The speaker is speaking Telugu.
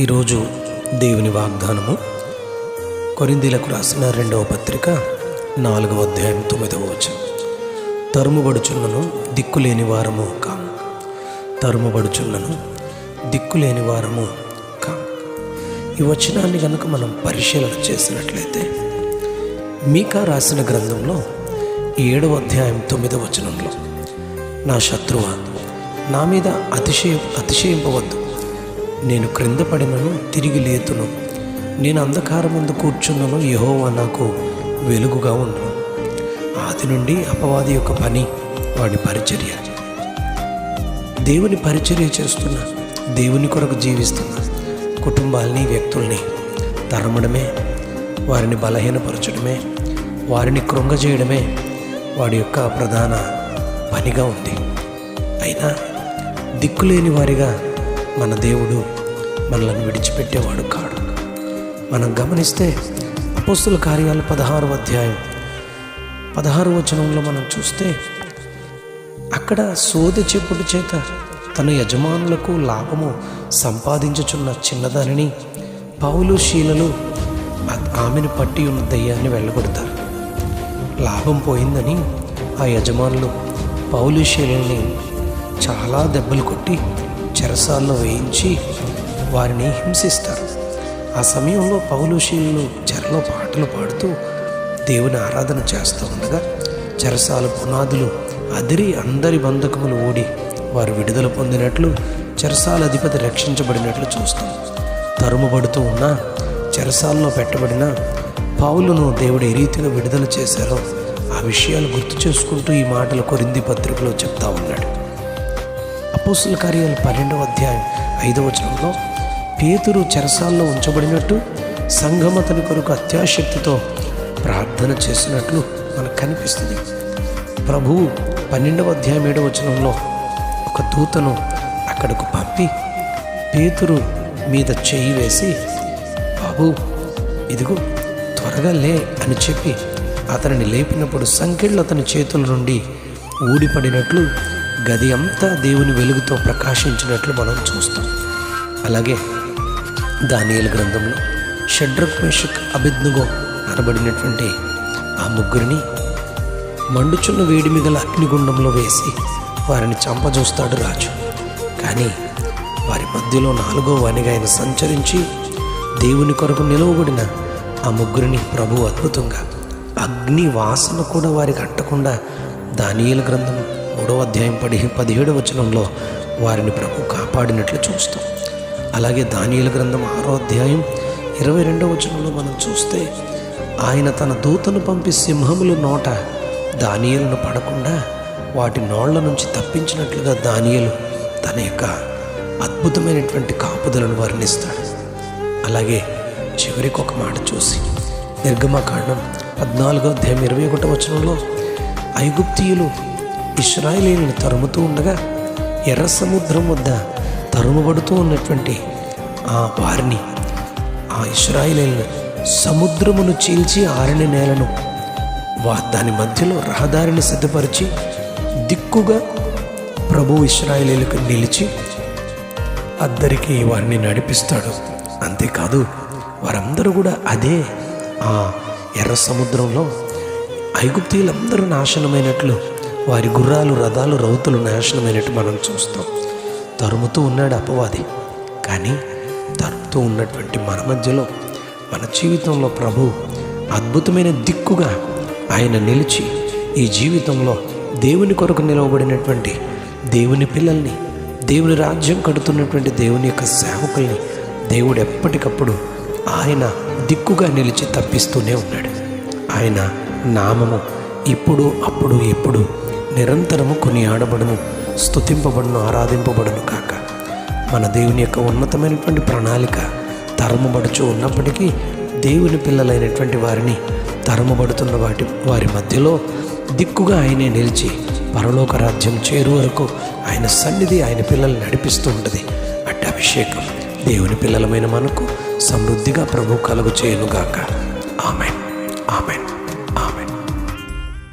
ఈరోజు దేవుని వాగ్దానము. కొరిందీలకు రాసిన రెండవ పత్రిక నాలుగవ అధ్యాయం తొమ్మిదవ వచనం. తరుముబడుచున్నను దిక్కులేని వారము కాము తరుముబడుచున్నను దిక్కులేని వారము కాము ఈ వచనాన్ని కనుక మనం పరిశీలన చేసినట్లయితే మీకా రాసిన గ్రంథంలో ఏడవ అధ్యాయం తొమ్మిదవ వచనంలో నా శత్రువ నా మీద అతిశయ అతిశయింపవద్దు. నేను క్రింద పడినను తిరిగి లేతును. నేను అంధకారమందు కూర్చున్నను యహోవా నాకు వెలుగుగా ఉండను. ఆది నుండి అపవాది యొక్క పని వాడి పరిచర్య. దేవుని పరిచర్య చేస్తున్న దేవుని కొరకు జీవిస్తున్న కుటుంబాల్ని వ్యక్తుల్ని తరమడమే వారిని బలహీనపరచడమే వారిని కృంగజేయడమే వాడి యొక్క ప్రధాన పనిగా ఉంది. అయినా దిక్కులేని వారిగా మన దేవుడు మనల్ని విడిచిపెట్టేవాడు కాడు. మనం గమనిస్తే అపోస్తుల కార్యాలు పదహారు అధ్యాయం పదహారు వచనంలో మనం చూస్తే అక్కడ సోద చెప్పుడు చేత తన యజమానులకు లాభము సంపాదించుచున్న చిన్నదానిని పౌలు శీలలు ఆమెను పట్టి ఉన్న దయ్యాన్ని వెళ్ళగొడతారు. లాభం పోయిందని ఆ యజమానులు పౌలు శీలని చాలా దెబ్బలు కొట్టి చెరసాల్లో వేయించి వారిని హింసిస్తారు. ఆ సమయంలో పౌలుషీలు చెరలో పాటలు పాడుతూ దేవుని ఆరాధన చేస్తూ ఉండగా చెరసాల పునాదులు అదిరి అందరి బంధకములు ఓడి వారు విడుదల పొందినట్లు చెరసాల అధిపతి రక్షించబడినట్లు చూస్తాం. తరుముబడుతూ ఉన్న చెరసాల్లో పెట్టబడిన పావులను దేవుడు ఏ రీతిగా విడుదల చేశారో ఆ విషయాలు గుర్తు చేసుకుంటూ ఈ మాటలు కొరింది పత్రికలో చెప్తా ఉన్నాడు. అపోసుల కార్యాలు పన్నెండవ అధ్యాయం ఐదవ వచనంలో పేతురు చెరసాల్లో ఉంచబడినట్టు సంఘం అతని కొరకు అత్యాశక్తితో ప్రార్థన చేసినట్లు మనకు కనిపిస్తుంది. ప్రభువు పన్నెండవ అధ్యాయం ఏడవ వచనంలో ఒక దూతను అక్కడకు పంపి పేతురు మీద చేయి వేసి బాబు ఇదిగో త్వరగా లే అని చెప్పి అతనిని లేపినప్పుడు సంఖ్యలు అతని చేతుల నుండి ఊడిపడినట్లు గది అంతా దేవుని వెలుగుతో ప్రకాశించినట్లు మనం చూస్తాం. అలాగే దానియల గ్రంథంలో షడ్రక్ మేషక్ అభిజ్ఞగో అనబడినటువంటి ఆ ముగ్గురిని మండుచున్న వేడిమి గల అగ్నిగుండంలో వేసి వారిని చంపజూస్తాడు రాజు. కానీ వారి మధ్యలో నాలుగో వానిగా ఆయన సంచరించి దేవుని కొరకు నిలవబడిన ఆ ముగ్గురిని ప్రభు అద్భుతంగా అగ్ని వాసన కూడా వారికి అంటకుండా దానియల గ్రంథం మూడవ అధ్యాయం పడి పదిహేడు వచనంలో వారిని ప్రభు కాపాడినట్లు చూస్తాం. అలాగే దానియేలు గ్రంథం ఆరో అధ్యాయం ఇరవై రెండవ వచనంలో మనం చూస్తే ఆయన తన దూతను పంపి సింహముల నోట దానియలను పడకుండా వాటి నోళ్ళ నుంచి తప్పించినట్లుగా దానియలు తన యొక్క అద్భుతమైనటువంటి కాపుదలను వర్ణిస్తాడు. అలాగే చివరికి ఒక మాట చూసి నిర్గమకాండం పద్నాలుగో అధ్యాయం ఇరవై ఒకటో వచనంలో ఐగుప్తీయులు ఇస్రాయేలీలను తరుముతూ ఉండగా ఎర్ర సముద్రం వద్ద తరుముబడుతూ ఉన్నటువంటి ఆ వారిని ఆ ఇస్రాయేలీలను సముద్రమును చీల్చి ఆరిన నేలను వా దాని మధ్యలో రహదారిని సిద్ధపరిచి దిక్కుగా ప్రభు ఇస్రాయిలీలకు నిలిచి అద్దరికి వారిని నడిపిస్తాడు. అంతేకాదు వారందరూ కూడా అదే ఆ ఎర్ర సముద్రంలో ఐగుప్తీయులందరూ నాశనమైనట్లు వారి గుర్రాలు రథాలు రౌతులు నాశనమైనట్టు మనం చూస్తాం. తరుముతూ ఉన్నాడు అపవాది. కానీ తరుముతూ ఉన్నటువంటి మన మధ్యలో మన జీవితంలో ప్రభు అద్భుతమైన దిక్కుగా ఆయన నిలిచి ఈ జీవితంలో దేవుని కొరకు నిలవబడినటువంటి దేవుని పిల్లల్ని దేవుని రాజ్యం కడుతున్నటువంటి దేవుని యొక్క సేవకుల్ని దేవుడు ఎప్పటికప్పుడు ఆయన దిక్కుగా నిలిచి తప్పిస్తూనే ఉన్నాడు. ఆయన నామము ఇప్పుడు అప్పుడు ఎప్పుడు నిరంతరము కొనియాడబడము స్తుతింపబడును ఆరాధింపబడును కాక మన దేవుని యొక్క ఉన్నతమైనటువంటి ప్రణాళిక తరమబడుచు ఉన్నప్పటికీ దేవుని పిల్లలైనటువంటి వారిని తరమబడుతున్న వాటి వారి మధ్యలో దిక్కుగా ఆయనే నిలిచి పరలోక రాజ్యం చేరు వరకు ఆయన సన్నిధి ఆయన పిల్లల్ని నడిపిస్తూ ఉంటుంది. అట్టి అభిషేకం దేవుని పిల్లలమైన మనకు సమృద్ధిగా ప్రభు కలుగు చేయనుగాక ఆమెన్. ఆమెన్.